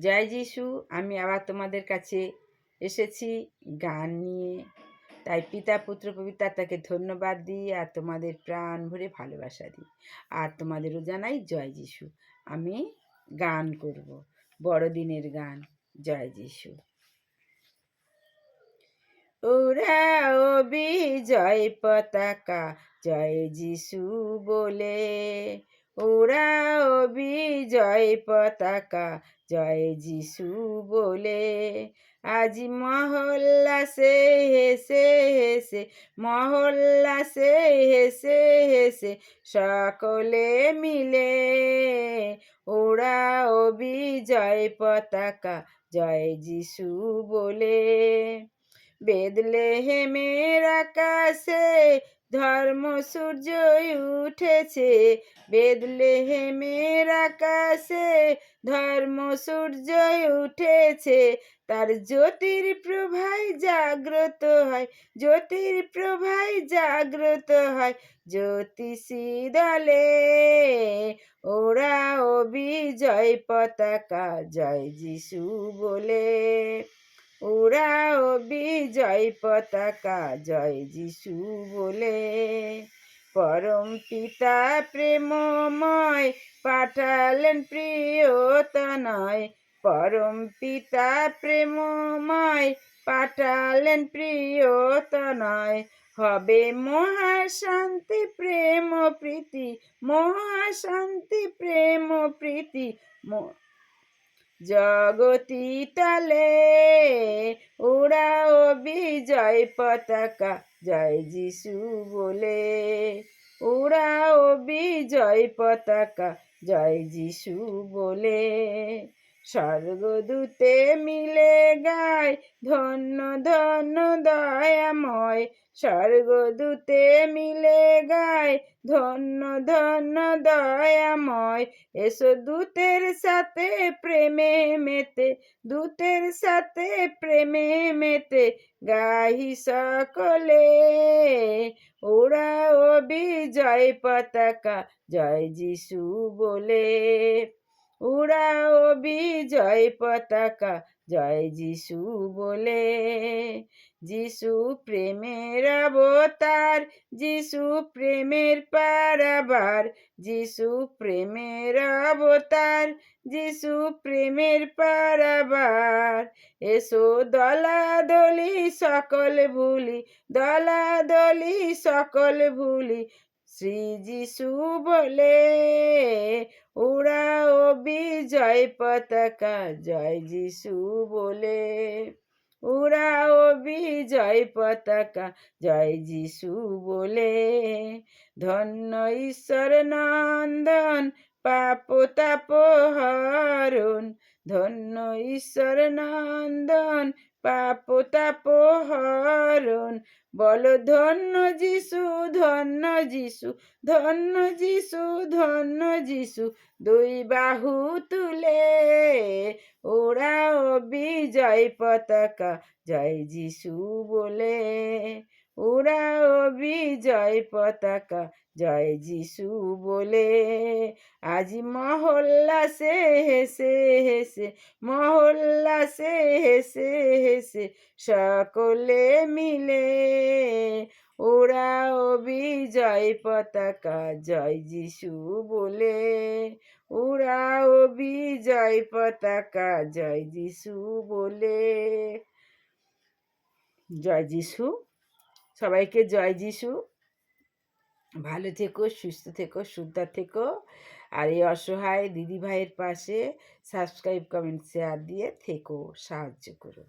জয় যিশু, আমি আবার তোমাদের কাছে এসেছি গান নিয়ে। তাই পিতা, পুত্র, পবিত্র তাকে ধন্যবাদ দিই আর তোমাদের প্রাণ ভরে ভালোবাসা দিই। আর তোমাদেরও জানাই জয় যিশু, আমি গান করব, বড়দিনের গান, জয় যিশু। ওরা ও বিজয় পতাকা, জয় যিশু বলে। ওরা ও বিজয় পতাকা, জয় যিশু বলে। আজ মহল্লাসে হেসে হেসে, মহল্লা সে হেসে হেসে, সকলে মিলে। ওরা ও বিজয় পতাকা, জয় যিশু বলে। বেদলে হেমের আকাশে ধর্ম সূর্য উঠেছে, বেদলে হেমের আকাশে ধর্ম সূর্য উঠেছে। তার জ্যোতির প্রভাই জাগ্রত হয়, জ্যোতির প্রভাই জাগ্রত হয় জ্যোতিষী দলে। ওরা অবিজয় পতাকা, জয় যিশু বলে। ওরা বিজয় পতাকা, জয় যিশু বলে। পরম পিতা প্রেমময় পাঠালেন প্রিয়তনয়। পরম পিতা প্রেমময় পাঠালেন প্রিয়তনয়। হবে মহাশান্তি প্রেম প্রীতি, মহাশান্তি প্রেম প্রীতি। জগতি তলে উড়াও বিজয় পতাকা, জয় যিশু বলে। উড়াও বিজয় পতাকা, জয় যিশু বলে। স্বর্গদূতে মিলে গায় ধন্য ধন্য, দয়াময়। স্বর্গদূতে মিলে গায়। ধন্য ধন্য, দয়াময়। এসো দূতের সাথে প্রেমে মেতে। দূতের সাথে প্রেমে মেতে। গাহি সকলে। ওরা ও বিজয় পতাকা। জয় যিশু বলে। উড়াও বিজয় পতাকা, জয় যিশু বলে। যিশু প্রেমের অবতার, যিশু প্রেমের পারাবার, যিশু প্রেমের অবতার, যিশু প্রেমের পারাবার। এসো দলাদলি সকল ভুলি দলাদলি সকল ভুলি শ্রী যিশু বলে, উড়াও বিজয় পতাকা। জয় যিশু বলে, উড়াও বিজয় পতাকা। জয় যিশু বলে, ধন্য ঈশ্বর নন্দন, পাপ তাপ হরণ। ধন্য ঈশ্বর নন্দন, পাপ তাপ হরণ। বল ধন্য যিশু ধন্য যিশু ধন্য যিশু ধন্য যিশু, দুই বাহু তুলে ওরাও বিজয় পতাকা। জয় যিশু বলে। ওরাও বিজয় পতাকা, জয় যিশু বলে। আজি মহল্লাসে হেসে হেসে মহল্লাসে হেসে হেসে, সকলে মিলে। ওরা বিজয় পতাকা, জয় যিশু বলে। ওরা বিজয় পতাকা, জয় যিশু বলে। জয় যিশু? সবাইকে জয় যিশু। ভালো থেকো, সুস্থ থেকো সুন্দর থেকো। আর এই অসহায় দিদি ভাইয়ের পাশে সাবস্ক্রাইব কমেন্ট শেয়ার দিয়ে থেকো, সাহায্য করো।